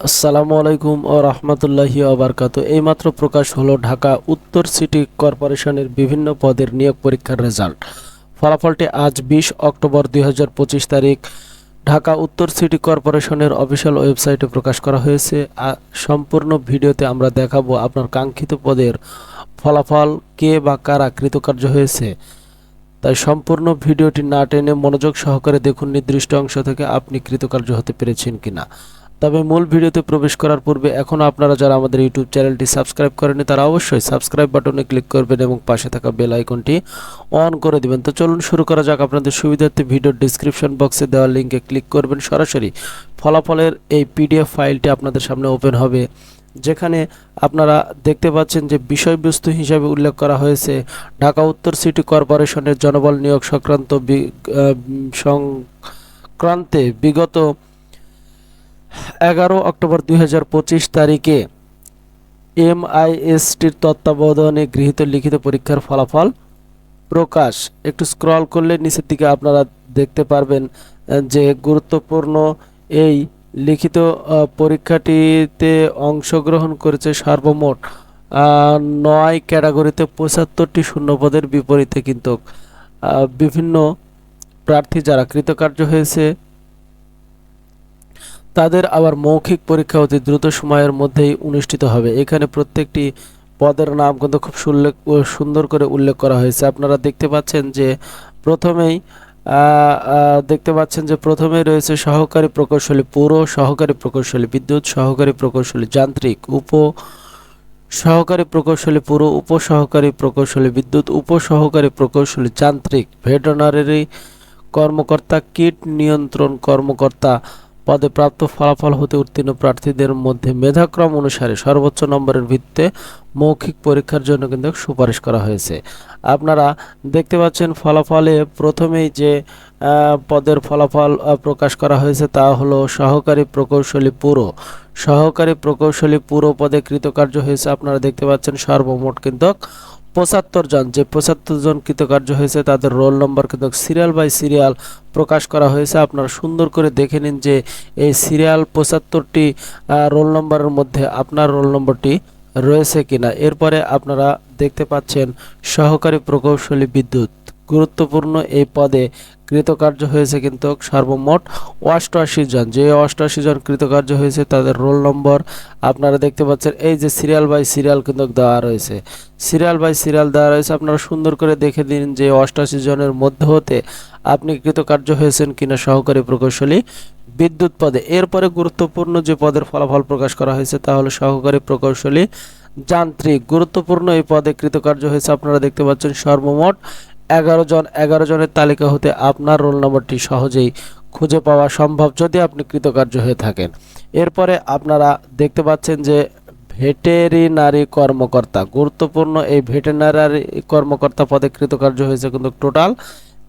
আসসালামু আলাইকুম ও রহমতুল্লাহি আবরকাত এইমাত্র প্রকাশ হলো ঢাকা উত্তর সিটি কর্পোরেশনের বিভিন্ন পদের নিয়োগ পরীক্ষার রেজাল্ট। ফলাফলটি আজ বিশ অক্টোবর দু হাজার পঁচিশ তারিখ। ঢাকা উত্তর সিটি কর্পোরেশনের অফিসিয়াল ওয়েবসাইটে প্রকাশ করা হয়েছে। সম্পূর্ণ ভিডিওতে আমরা দেখাবো আপনার কাঙ্ক্ষিত পদের ফলাফল কে বা কারা কৃতকার্য হয়েছে। তাই সম্পূর্ণ ভিডিওটি না টেনে মনোযোগ সহকারে দেখুন নির্দিষ্ট অংশ থেকে আপনি কৃতকার্য হতে পেরেছেন কিনা। তবে মূল ভিডিওতে প্রবেশ করার পূর্বে এখনও আপনারা যারা আমাদের ইউটিউব চ্যানেলটি সাবস্ক্রাইব করেনি তারা অবশ্যই সাবস্ক্রাইব বাটনে ক্লিক করবেন এবং পাশে থাকা বেল আইকনটি অন করে দিবেন। তো চলুন শুরু করা যাক। আপনাদের সুবিধার্থে ভিডিওর ডিসক্রিপশন বক্সে দেওয়া লিঙ্কে ক্লিক করবেন। সরাসরি ফলাফলের এই পিডিএফ ফাইলটি আপনাদের সামনে ওপেন হবে, যেখানে আপনারা দেখতে পাচ্ছেন যে বিষয়বস্তু হিসাবে উল্লেখ করা হয়েছে। ঢাকা উত্তর সিটি কর্পোরেশনের জনবল নিয়োগ সংক্রান্ত সংক্রান্তে বিগত এগারো অক্টোবর দুই হাজার পঁচিশ তারিখে এমআইএসটির তত্ত্বাবধানে গৃহীত লিখিত পরীক্ষার ফলাফল প্রকাশ। একটু স্ক্রল করলে নিচের দিকে আপনারা দেখতে পারবেন যে গুরুত্বপূর্ণ এই লিখিত পরীক্ষাটিতে অংশগ্রহণ করেছে সর্বমোট নয় ক্যাটাগরিতে পঁচাত্তরটি শূন্যপদের বিপরীতে কিন্তু বিভিন্ন প্রার্থী যারা কৃতকার্য হয়েছে তাদের আবার মৌখিক পরীক্ষা অতি দ্রুত সময়ের মধ্যেই অনুষ্ঠিত হবে। এখানে প্রত্যেকটি পদের নাম কিন্তু খুব সুল্লেখ সুন্দর করে উল্লেখ করা হয়েছে। আপনারা দেখতে পাচ্ছেন যে প্রথমেই দেখতে পাচ্ছেন যে প্রথমে রয়েছে সহকারী প্রকৌশলী, পুর সহকারী প্রকৌশলী, বিদ্যুৎ সহকারী প্রকৌশলী, যান্ত্রিক, উপ সহকারী প্রকৌশলী, পুর উপ সহকারী প্রকৌশলী, বিদ্যুৎ উপ সহকারী প্রকৌশলী, যান্ত্রিক ভেটেনারি কর্মকর্তা, কীট নিয়ন্ত্রণ কর্মকর্তা পদে প্রাপ্ত ফলাফল হতে উত্তীর্ণ প্রার্থীদের মধ্যে মেধাক্রম অনুসারে সর্বোচ্চ নম্বরের ভিত্তিতে মৌখিক পরীক্ষার জন্য কিন্তু সুপারিশ করা হয়েছে। আপনারা দেখতে পাচ্ছেন ফলাফলে প্রথমেই যে পদের ফলাফল প্রকাশ করা হয়েছে তা হলো সহকারী প্রকৌশলী পুরো। সহকারী প্রকৌশলী পুরো পদে কৃতকার্য হয়েছে, আপনারা দেখতে পাচ্ছেন সর্বমোট কিন্তু পঁচাত্তর জন, যে পঁচাত্তর জন কৃতকার্য হয়েছে, তাদের রোল নম্বর কিন্তু সিরিয়াল বাই সিরিয়াল প্রকাশ করা হয়েছে। আপনারা সুন্দর করে দেখে নিন যে এই সিরিয়াল পঁচাত্তরটি রোল নম্বরের মধ্যে আপনার রোল নম্বরটি রয়েছে কিনা। এরপরে আপনারা দেখতে পাচ্ছেন সহকারী প্রকৌশলী বিদ্যুৎ। গুরুত্বপূর্ণ এই পদে কৃতকার্য হয়েছে কিন্তু সর্বমোট অষ্টআশি জন। যে অষ্টআশি জন কৃতকার্য হয়েছে তাদের রোল নম্বর আপনারা দেখতে পাচ্ছেন, এই যে সিরিয়াল বাই সিরিয়াল কিন্তু দেওয়া রয়েছে। সিরিয়াল বাই সিরিয়াল দেওয়া রয়েছে, আপনারা সুন্দর করে দেখে দিন যে অষ্টআশি জনের মধ্যে হতে আপনি কৃতকার্য হয়েছেন কিনা সহকারী প্রকৌশলী বিদ্যুৎ পদে। এরপরে গুরুত্বপূর্ণ যে পদের ফলাফল প্রকাশ করা হয়েছে তা হলো সহকারী প্রকৌশলী যান্ত্রিক। গুরুত্বপূর্ণ এই পদে কৃতকার্য হয়েছে, আপনারা দেখতে পাচ্ছেন সর্বমোট এগারো জন, এগারো জনের তালিকা হতে আপনার রোল নম্বরটি সহজেই খুঁজে পাওয়া সম্ভব যদি আপনি কৃতকার্য হয়ে থাকেন। এরপরে আপনারা দেখতে পাচ্ছেন যে ভেটেরিনারি কর্মকর্তা, গুরুত্বপূর্ণ এই ভেটেরিনারি কর্মকর্তা পদে কৃতকার্য হয়েছে কিন্তু টোটাল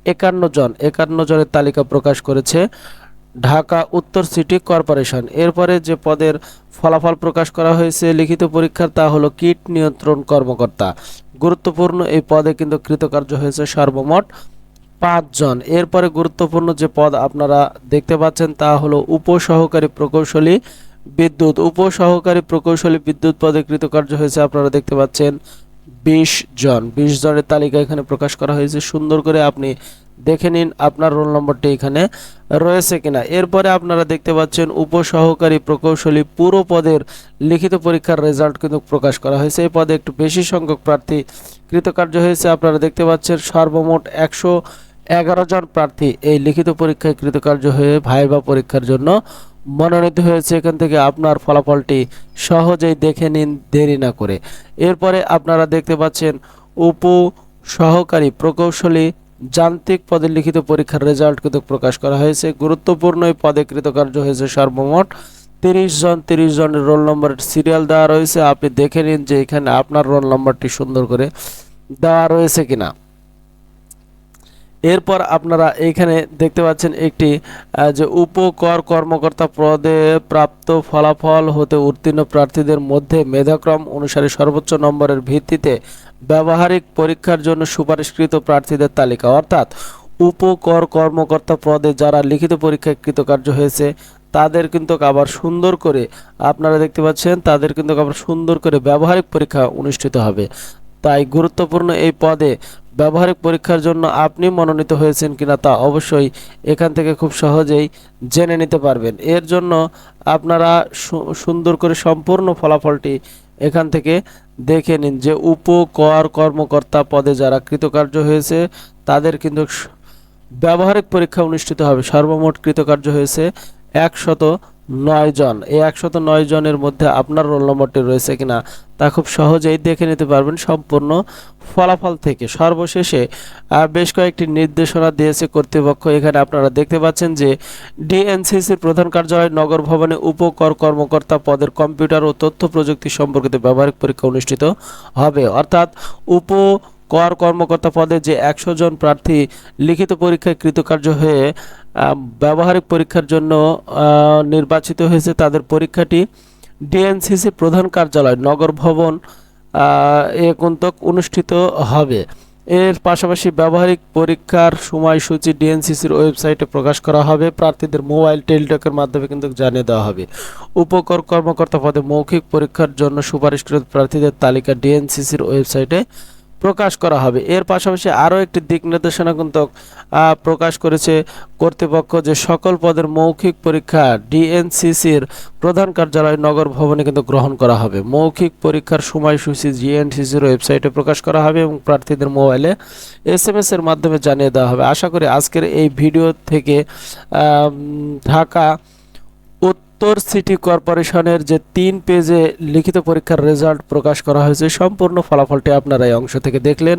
একান্ন জন, একান্ন জনের তালিকা প্রকাশ করেছে। ঢাকা উত্তর সিটি কর্পোরেশন। এরপরে যে পদের ফলাফল প্রকাশ করা হয়েছে, লিখিত পরীক্ষার তা হলো কীট নিয়ন্ত্রণ কর্মকর্তা। গুরুত্বপূর্ণ এই পদে কিন্তু কৃতকার্য হয়েছে সর্বমোট পাঁচজন। এরপরে গুরুত্বপূর্ণ যে পদ আপনারা দেখতে পাচ্ছেন তা হলো উপসহকারী প্রকৌশলী বিদ্যুৎ। উপসহকারী প্রকৌশলী বিদ্যুৎ পদে কৃতকার্য হয়েছে আপনারা দেখতে পাচ্ছেন বিশ জন। বিশ জনের তালিকা এখানে প্রকাশ করা হয়েছে। সুন্দর করে আপনি দেখে নিন আপনার রোল নম্বরটি এখানে রয়েছে কিনা। এরপরে আপনারা দেখতে পাচ্ছেন উপসহকারী প্রকৌশলী পুরো পদের লিখিত পরীক্ষার রেজাল্ট কিন্তু প্রকাশ করা হয়েছে। এই পদে একটু বেশি সংখ্যক প্রার্থী কৃতকার্য হয়েছে। আপনারা দেখতে পাচ্ছেন সর্বমোট একশো এগারো জন প্রার্থী এই লিখিত পরীক্ষায় কৃতকার্য হয়ে ভাইবা পরীক্ষার জন্য মনোনীত হয়েছে। এখান থেকে আপনার ফলাফলটি সহজেই দেখে নিন, দেরি না করে। এরপরে আপনারা দেখতে পাচ্ছেন উপ সহকারী প্রকৌশলী যান্ত্রিক পদে লিখিত পরীক্ষার রেজাল্ট কিন্তু প্রকাশ করা হয়েছে। গুরুত্বপূর্ণ এই পদে কৃতকার্য হয়েছে সর্বমোট তিরিশ জন, তিরিশ জনের রোল নম্বরের সিরিয়াল দেওয়া রয়েছে। আপনি দেখে নিন যে এখানে আপনার রোল নম্বরটি সুন্দর করে দেওয়া রয়েছে কিনা। এরপর আপনারা এখানে দেখতে পাচ্ছেন একটি যে উপকর কর্মকর্তা পদে প্রাপ্ত ফলাফল হতে উত্তীর্ণ প্রার্থীদের মধ্যে মেধাক্রম অনুসারে সর্বোচ্চ নম্বরের ভিত্তিতে ব্যবহারিক পরীক্ষার জন্য সুপারিশকৃত প্রার্থীদের তালিকা। অর্থাৎ উপকর কর্মকর্তা পদে যারা লিখিত পরীক্ষায় কৃতকার্য হয়েছে, তাদের কিন্তু আবার সুন্দর করে, আপনারা দেখতে পাচ্ছেন, তাদের কিন্তু আবার সুন্দর করে ব্যবহারিক পরীক্ষা অনুষ্ঠিত হবে। তাই গুরুত্বপূর্ণ এই পদে ব্যবহারিক পরীক্ষার জন্য আপনি মনোনীত হয়েছেন কিনা তা অবশ্যই এখান থেকে খুব সহজেই জেনে নিতে পারবেন। এর জন্য আপনারা সুন্দর করে সম্পূর্ণ ফলাফলটি এখান থেকে দেখে নিন যে উপকর কর্মকর্তা পদে যারা কৃতকার্য হয়েছে, তাদের কিন্তু ব্যবহারিক পরীক্ষা অনুষ্ঠিত হবে। সর্বমোট কৃতকার্য হয়েছে একশত নয় জন। এই একশত নয় জনের মধ্যে আপনার রোল নম্বরটি রয়েছে কিনা তা খুব সহজেই দেখে নিতে পারবেন সম্পূর্ণ ফলাফল থেকে। সর্বশেষে বেশ কয়েকটি নির্দেশনা দিয়েছে কর্তৃপক্ষ। এখানে আপনারা দেখতে পাচ্ছেন যে ডিএনসিসির প্রধান কার্যালয়, নগর ভবনে উপকর কর্মকর্তা পদের কম্পিউটার ও তথ্য প্রযুক্তি সম্পর্কিত ব্যবহারিক পরীক্ষা অনুষ্ঠিত হবে। অর্থাৎ উপ কর কর্মকর্তা পদে যে একশো জন প্রার্থী লিখিত পরীক্ষায় কৃতকার্য হয়ে ব্যবহারিক পরীক্ষার জন্য নির্বাচিত হয়েছে তাদের পরীক্ষাটি ডিএনসিসি প্রধান কার্যালয় নগর ভবন আহ, এ কুন্তক অনুষ্ঠিত হবে। এর পাশাপাশি ব্যবহারিক পরীক্ষার সময়সূচি ডিএনসিসির ওয়েবসাইটে প্রকাশ করা হবে। প্রার্থীদের মোবাইল টেলিটকের মাধ্যমে কিন্তু জানিয়ে দেওয়া হবে। উপকর কর্মকর্তা পদে মৌখিক পরীক্ষার জন্য সুপারিশকৃত প্রার্থীদের তালিকা ডিএনসিসির ওয়েবসাইটে প্রকাশ করা হবে। এর পাশাপাশি আরও একটি দিক নির্দেশনা কিন্তু প্রকাশ করেছে কর্তৃপক্ষ যে সকল পদের মৌখিক পরীক্ষা ডিএনসিসির প্রধান কার্যালয় নগর ভবনে কিন্তু গ্রহণ করা হবে। মৌখিক পরীক্ষার সময়সূচি জিএনসিসির ওয়েবসাইটে প্রকাশ করা হবে এবং প্রার্থীদের মোবাইলে এস এম এর মাধ্যমে জানিয়ে দেওয়া হবে। আশা করি আজকের এই ভিডিও থেকে ঢাকা উত্তর সিটি কর্পোরেশনের যে তিন পেজে লিখিত পরীক্ষার রেজাল্ট প্রকাশ করা হয়েছে, সম্পূর্ণ ফলাফলটি আপনারা এই অংশ থেকে দেখলেন।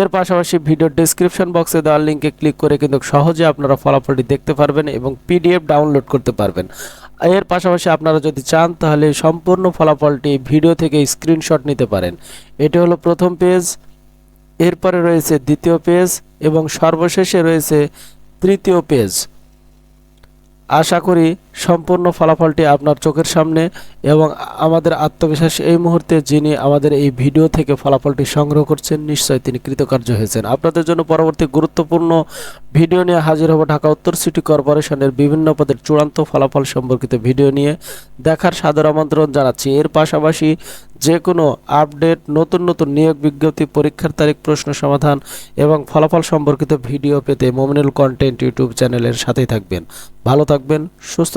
এর পাশাপাশি ভিডিও ডেসক্রিপশন বক্সে দেওয়া লিঙ্কে ক্লিক করে কিন্তু সহজে আপনারা ফলাফলটি দেখতে পারবেন এবং পিডিএফ ডাউনলোড করতে পারবেন। এর পাশাপাশি আপনারা যদি চান, তাহলে সম্পূর্ণ ফলাফলটি ভিডিও থেকে স্ক্রিনশট নিতে পারেন। এটি হলো প্রথম পেজ, এরপরে রয়েছে দ্বিতীয় পেজ এবং সর্বশেষে রয়েছে তৃতীয় পেজ। আশা করি সম্পূর্ণ ফলাফলটি আপনার চোখের সামনে এবং আমাদের আত্মবিশ্বাস এই মুহূর্তে যিনি আমাদের এই ভিডিও থেকে ফলাফলটি সংগ্রহ করছেন, নিশ্চয় তিনি কৃতকার্য হয়েছেন। আপনাদের জন্য পরবর্তী গুরুত্বপূর্ণ ভিডিও নিয়ে হাজির হব ঢাকা উত্তর সিটি কর্পোরেশনের বিভিন্ন পদের চূড়ান্ত ফলাফল সম্পর্কিত ভিডিও নিয়ে দেখার সাদর আমন্ত্রণ জানাচ্ছি। এর পাশাপাশি যে কোনো আপডেট, নতুন নতুন নিয়োগ বিজ্ঞপ্তি, পরীক্ষার তারিখ, প্রশ্ন সমাধান এবং ফলাফল সম্পর্কিত ভিডিও পেতে মোমিনুল কন্টেন্ট ইউটিউব চ্যানেলের সাথেই থাকবেন। ভালো থাকবেন, সুস্থ